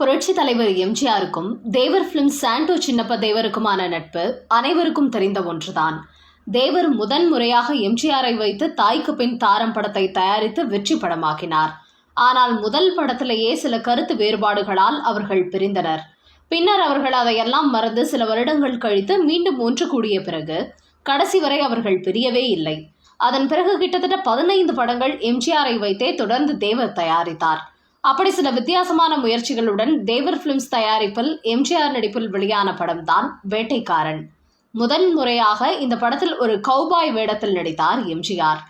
புரட்சி தலைவர் எம்ஜிஆருக்கும் தேவர் பிலிம் சாண்டோ சின்னப்ப தேவருக்குமான நட்பு அனைவருக்கும் தெரிந்த ஒன்றுதான். தேவர் முதன் முறையாக எம்ஜிஆரை வைத்து தாய்க்கு பின் தாரம் படத்தை தயாரித்து வெற்றி படமாக்கினார். ஆனால் முதல் படத்திலேயே சில கருத்து வேறுபாடுகளால் அவர்கள் பிரிந்தனர். பின்னர் அவர்கள் அதையெல்லாம் மறந்து சில வருடங்கள் கழித்து மீண்டும் ஒன்று கூடிய பிறகு கடைசி வரை அவர்கள் பிரியவே இல்லை. அதன் பிறகு கிட்டத்தட்ட பதினைந்து படங்கள் எம்ஜிஆரை வைத்தே தொடர்ந்து தேவர் தயாரித்தார். அப்படி சில வித்தியாசமான முயற்சிகளுடன் தேவர் பிலிம்ஸ் தயாரிப்பில் எம்ஜிஆர் நடிப்பில் வெளியான படம்தான் வேட்டைக்காரன். முதன் முறையாக இந்த படத்தில் ஒரு கௌபாய் வேடத்தில் நடித்தார் எம்ஜிஆர்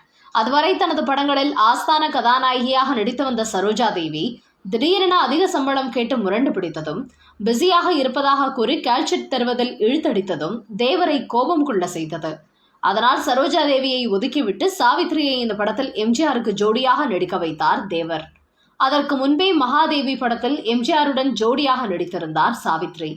அதுவரை தனது படங்களில் ஆஸ்தான கதாநாயகியாக நடித்து வந்த சரோஜா தேவி திடீரென அதிக சம்பளம் கேட்டு முரண்டு பிடித்ததும் பிஸியாக இருப்பதாக கூறி கால்ஷீட் தருவதில் இழுத்தடித்ததும் தேவரை கோபம் கொள்ள செய்தது. அதனால் சரோஜா தேவியை ஒதுக்கிவிட்டு சாவித்ரியை இந்த படத்தில் எம்ஜிஆருக்கு ஜோடியாக நடிக்க வைத்தார் தேவர். அதற்கு முன்பே மகாதேவி படத்தில் எம்ஜிஆருடன் ஜோடியாக நடித்திருந்தார் சாவித்ரி.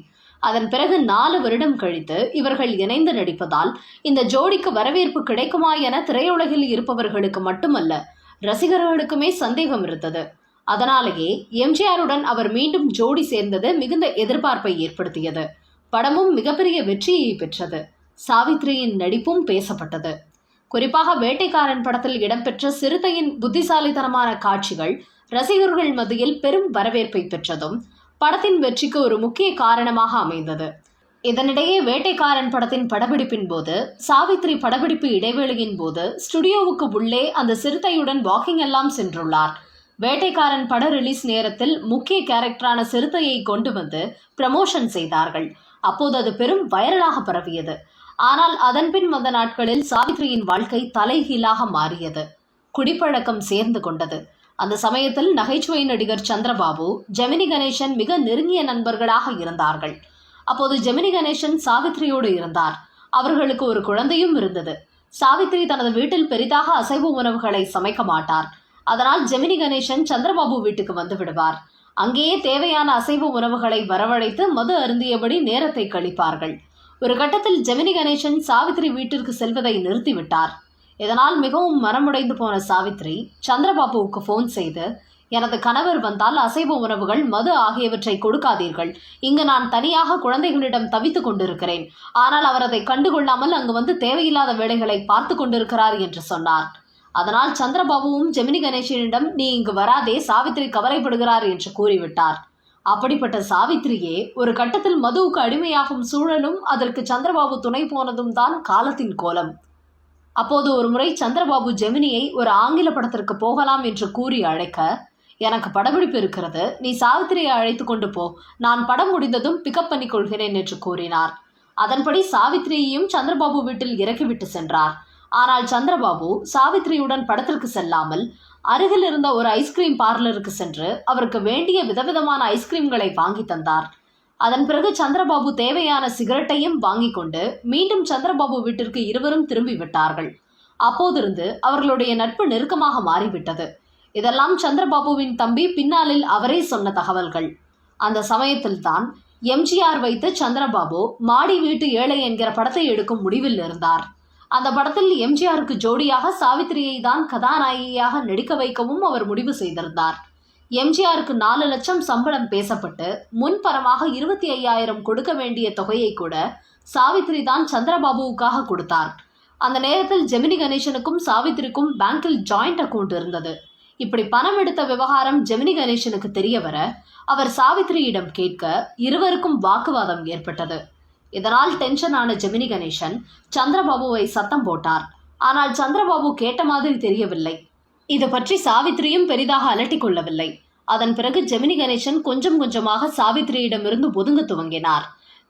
அதன் பிறகு நாலு வருடம் கழித்து இவர்கள் இணைந்து நடிப்பதால் இந்த ஜோடிக்கு வரவேற்பு கிடைக்குமா என திரையுலகில் இருப்பவர்களுக்கு மட்டுமல்ல ரசிகர்களுக்குமே சந்தேகம் இருந்தது. அதனாலேயே எம்ஜிஆருடன் அவர் மீண்டும் ஜோடி சேர்ந்தது மிகுந்த எதிர்பார்ப்பை ஏற்படுத்தியது. படமும் மிகப்பெரிய வெற்றியை பெற்றது. சாவித்ரியின் நடிப்பும் பேசப்பட்டது. குறிப்பாக வேட்டைக்காரன் படத்தில் இடம்பெற்ற சிறுத்தையின் புத்திசாலித்தனமான காட்சிகள் ரசிகர்கள் மத்தியில் பெரும் வரவேற்பை பெற்றதும் படத்தின் வெற்றிக்கு ஒரு முக்கிய காரணமாக அமைந்தது. இதனிடையே வேட்டைக்காரன் படத்தின் படப்பிடிப்பின் போது சாவித்ரி படப்பிடிப்பு இடைவேளையின் போது ஸ்டுடியோவுக்கு உள்ளே அந்த சிறுத்தையுடன் வாக்கிங் எல்லாம் சென்றுள்ளார். வேட்டைக்காரன் பட ரிலீஸ் நேரத்தில் முக்கிய கேரக்டரான சிறுத்தையை கொண்டு வந்து ப்ரமோஷன் செய்தார்கள். அப்போது அது பெரும் வைரலாக பரவியது. ஆனால் அதன்பின் வந்த நாட்களில் சாவித்ரியின் வாழ்க்கை தலைகீழாக மாறியது. குடிப்பழக்கம் சேர்ந்து கொண்டது. அந்த சமயத்தில் நகைச்சுவை நடிகர் சந்திரபாபு ஜெமினி கணேசன் மிக நெருங்கிய நண்பர்களாக இருந்தார்கள். அப்போது ஜெமினி கணேசன் சாவித்ரியோடு இருந்தார். அவர்களுக்கு ஒரு குழந்தையும் இருந்தது. சாவித்ரி தனது வீட்டில் பெரிதாக அசைவ உணவுகளை சமைக்க மாட்டார். அதனால் ஜெமினி கணேசன் சந்திரபாபு வீட்டுக்கு வந்து விடுவார். அங்கேயே தேவையான அசைவ உணவுகளை வரவழைத்து மது அருந்தியபடி நேரத்தை கழிப்பார்கள். ஒரு கட்டத்தில் ஜெமினி கணேசன் சாவித்ரி வீட்டிற்கு செல்வதை நிறுத்திவிட்டார். இதனால் மிகவும் மனமுடைந்து போன சாவித்ரி சந்திரபாபுவுக்கு ஃபோன் செய்து எனது கணவர் வந்தால் அசைவ உணவுகள் மது ஆகியவற்றை கொடுக்காதீர்கள். இங்கு நான் தனியாக குழந்தைகளிடம் தவித்துக் கொண்டிருக்கிறேன். ஆனால் அவர் அதை கண்டுகொள்ளாமல் அங்கு வந்து தேவையில்லாத வேலைகளை பார்த்து கொண்டிருக்கிறார் என்று சொன்னார். அதனால் சந்திரபாபுவும் ஜெமினி கணேசனிடம் நீ இங்கு வராதே சாவித்ரி கவலைப்படுகிறார் என்று கூறிவிட்டார். அப்படிப்பட்ட சாவித்ரியே ஒரு கட்டத்தில் மதுவுக்கு அடிமையாகும் சூழலும் அதற்கு சந்திரபாபு துணை போனதும் தான் காலத்தின் கோலம். அப்போது ஒரு முறை சந்திரபாபு ஜெமினியை ஒரு ஆங்கில படத்திற்கு போகலாம் என்று கூறி அழைக்க எனக்கு படப்பிடிப்பு இருக்கிறது. நீ சாவித்திரியை அழைத்து கொண்டு போ. நான் படம் முடிந்ததும் பிக்கப் பண்ணிக் கொள்கிறேன் என்று கூறினார். அதன்படி சாவித்திரியையும் சந்திரபாபு வீட்டில் இறக்கிவிட்டு சென்றார். ஆனால் சந்திரபாபு சாவித்திரியுடன் படத்திற்கு செல்லாமல் அருகில் இருந்த ஒரு ஐஸ்கிரீம் பார்லருக்கு சென்று அவருக்கு வேண்டிய விதவிதமான ஐஸ்கிரீம்களை வாங்கி தந்தார். அதன் பிறகு சந்திரபாபு தேவையான சிகரெட்டையும் வாங்கி கொண்டு மீண்டும் சந்திரபாபு வீட்டிற்கு இருவரும் திரும்பி விட்டார்கள். அப்போதிருந்து அவர்களுடைய நட்பு நெருக்கமாக மாறிவிட்டது. இதெல்லாம் சந்திரபாபுவின் தம்பி பின்னாளில் அவரே சொன்ன தகவல்கள். அந்த சமயத்தில்தான் எம்ஜிஆர் வைத்து சந்திரபாபு மாடி வீட்டு ஏழை என்கிற படத்தை எடுக்கும் முடிவில் இருந்தார். அந்த படத்தில் எம்ஜிஆருக்கு ஜோடியாக சாவித்திரியை தான் கதாநாயகியாக நடிக்க வைக்கவும் அவர் முடிவு செய்திருந்தார். எம்ஜிஆருக்கு நாலு லட்சம் சம்பளம் பேசப்பட்டு முன்பரமாக இருபத்தி ஐயாயிரம் கொடுக்க வேண்டிய தொகையை கூட சாவித்ரி தான் சந்திரபாபுவுக்காக கொடுத்தார். அந்த நேரத்தில் ஜெமினி கணேசனுக்கும் சாவித்திரிக்கும் பேங்கில் ஜாயிண்ட் அக்கவுண்ட் இருந்தது. இப்படி பணம் எடுத்த விவகாரம் ஜெமினி கணேசனுக்கு தெரிய வர அவர் சாவித்திரியிடம் கேட்க இருவருக்கும் வாக்குவாதம் ஏற்பட்டது. இதனால் டென்ஷன் ஆன ஜெமினி கணேசன் சந்திரபாபுவை சத்தம் போட்டார். ஆனால் சந்திரபாபு கேட்ட மாதிரி தெரியவில்லை. இது பற்றி சாவித்திரியும் பெரிதாக அலட்டிக் கொள்ளவில்லை. அதன் பிறகு ஜெமினி கணேசன் கொஞ்சம் கொஞ்சமாக சாவித்திரியிடமிருந்து ஒதுங்க துவங்கினார்.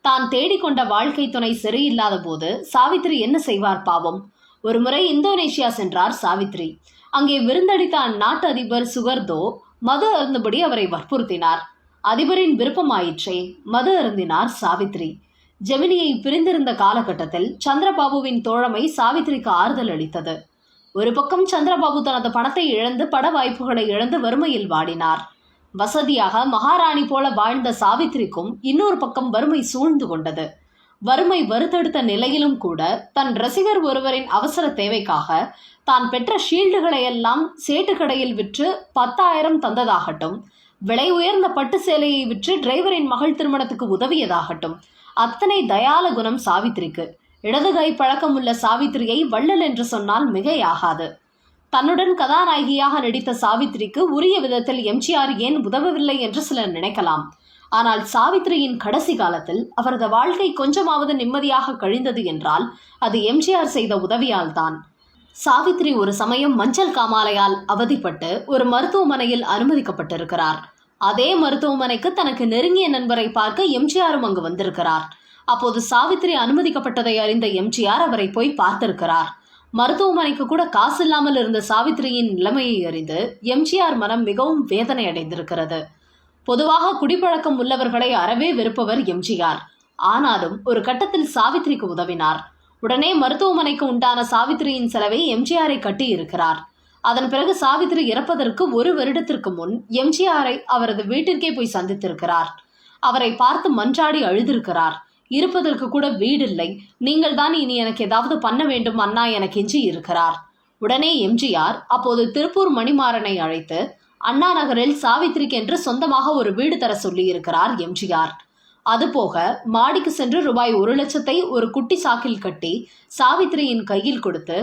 தான் தேடிக்கொண்ட வாழ்க்கை துணை சரியில்லாத போது சாவித்திரி என்ன செய்வார் பாவம்? ஒருமுறை இந்தோனேஷியா சென்றார் சாவித்ரி அங்கே விருந்தளித்த அந்நாட்டு அதிபர் சுகர்தோ மது அருந்தபடி அவரை வற்புறுத்தினார். அதிபரின் விருப்பமாயிற்றே மது அருந்தினார் சாவித்ரி ஜெமினியை பிரிந்திருந்த காலகட்டத்தில் சந்திரபாபுவின் தோழமை சாவித்ரிக்கு ஆறுதல் அளித்தது. ஒரு பக்கம் சந்திரபாபு தனது பணத்தை இழந்து பட வாய்ப்புகளை இழந்து வறுமையில் வாடினார். வசதியாக மகாராணி போல வாழ்ந்த சாவித்ரிக்கும் இன்னொரு பக்கம் வறுமை சூழ்ந்து கொண்டது. வறுமை வருத்தெடுத்த நிலையிலும் கூட தன் ரசிகர் ஒருவரின் அவசர தேவைக்காக தான் பெற்ற ஷீல்டுகளை எல்லாம் சேட்டு கடையில் விற்று பத்தாயிரம் தந்ததாகட்டும் விலை உயர்ந்த பட்டு சேலையை விற்று டிரைவரின் மகள் திருமணத்துக்கு உதவியதாகட்டும் அத்தனை தயால குணம் சாவித்திரிக்கு. இடது கை பழக்கம் உள்ள சாவித்திரியை வள்ளல் என்று சொன்னால் மிகையாகாது. தன்னுடன் கதாநாயகியாக நடித்த சாவித்திரிக்கு உரிய விதத்தில் எம்ஜிஆர் ஏன் உதவவில்லை என்று சிலர் நினைக்கலாம். ஆனால் சாவித்திரியின் கடைசி காலத்தில் அவரது வாழ்க்கை கொஞ்சமாவது நிம்மதியாக கழிந்தது என்றால் அது எம்ஜிஆர் செய்த உதவியால் தான் சாவித்ரி ஒரு சமயம் மஞ்சள் காமாலையால் அவதிப்பட்டு ஒரு மருத்துவமனையில் அனுமதிக்கப்பட்டிருக்கிறார். அதே மருத்துவமனைக்கு தனக்கு நெருங்கிய நண்பரை பார்க்க எம்ஜிஆரும் அங்கு வந்திருக்கிறார். அப்போது சாவித்திரி அனுமதிக்கப்பட்டதை அறிந்த எம்ஜிஆர் அவரை போய் பார்த்திருக்கிறார். மருத்துவமனைக்கு கூட காசு இல்லாமல் இருந்த சாவித்திரியின் நிலைமையை அறிந்து எம்ஜிஆர் மனம் மிகவும் வேதனை அடைந்திருக்கிறது பொதுவாக குடிப்பழக்கம் உள்ளவர்களை அறவே வெறுப்பவர் எம்ஜிஆர். ஆனாலும் ஒரு கட்டத்தில் சாவித்திரிக்கு உதவினார். உடனே மருத்துவமனைக்கு உண்டான சாவித்திரியின் செலவை எம்ஜிஆரை கட்டி இருக்கிறார் அதன் பிறகு சாவித்திரி இறப்பதற்கு ஒரு வருடத்திற்கு முன் எம்ஜிஆரை அவரது வீட்டிற்கே போய் சந்தித்திருக்கிறார். அவரை பார்த்து மன்றாடி அழுதிருக்கிறார். இருப்பதற்கு கூட வீடில்லை. நீங்கள் தான் இனி எனக்கு ஏதாவது பண்ண வேண்டும் அண்ணா எனக்கு எஞ்சி இருக்கிறார். உடனே எம்ஜிஆர் அப்போது திருப்பூர் மணிமாறனை அழைத்து அண்ணா நகரில் சாவித்திரிக்கு என்று சொந்தமாக ஒரு வீடு தர சொல்லியிருக்கிறார் எம்ஜிஆர். அதுபோக மாடிக்கு சென்று ரூபாய் ஒரு லட்சத்தை ஒரு குட்டி சாக்கில் கட்டி சாவித்திரியின் கையில் கொடுத்து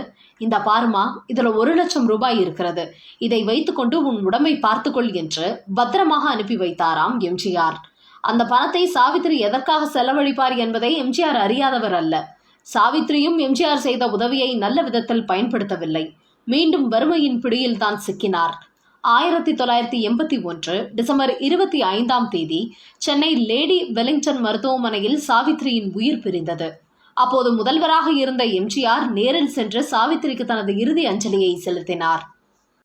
இந்த பாருமா இதுல ஒரு லட்சம் ரூபாய் இருக்கிறது. இதை வைத்துக்கொண்டு உன் உடம்பை பார்த்துக்கொள் என்று பத்திரமாக அனுப்பி வைத்தாராம் எம்ஜிஆர். அந்த பணத்தை சாவித்திரி எதற்காக செலவழிப்பார் என்பதை எம்ஜிஆர் அறியாதவர் அல்ல. சாவித்திரியும் எம்ஜிஆர் செய்த உதவியை நல்ல விதத்தில் பயன்படுத்தவில்லை. மீண்டும் வறுமையின் பிடியில் தான் சிக்கினார். ஆயிரத்தி தொள்ளாயிரத்தி எண்பத்தி ஒன்று டிசம்பர் இருபத்தி ஐந்தாம் தேதி சென்னை லேடி வெலிங்டன் மருத்துவமனையில் சாவித்ரியின் உயிர் பிரிந்தது. அப்போது முதல்வராக இருந்த எம்ஜிஆர் நேரில் சென்று சாவித்திரிக்கு தனது இறுதி அஞ்சலியை செலுத்தினார்.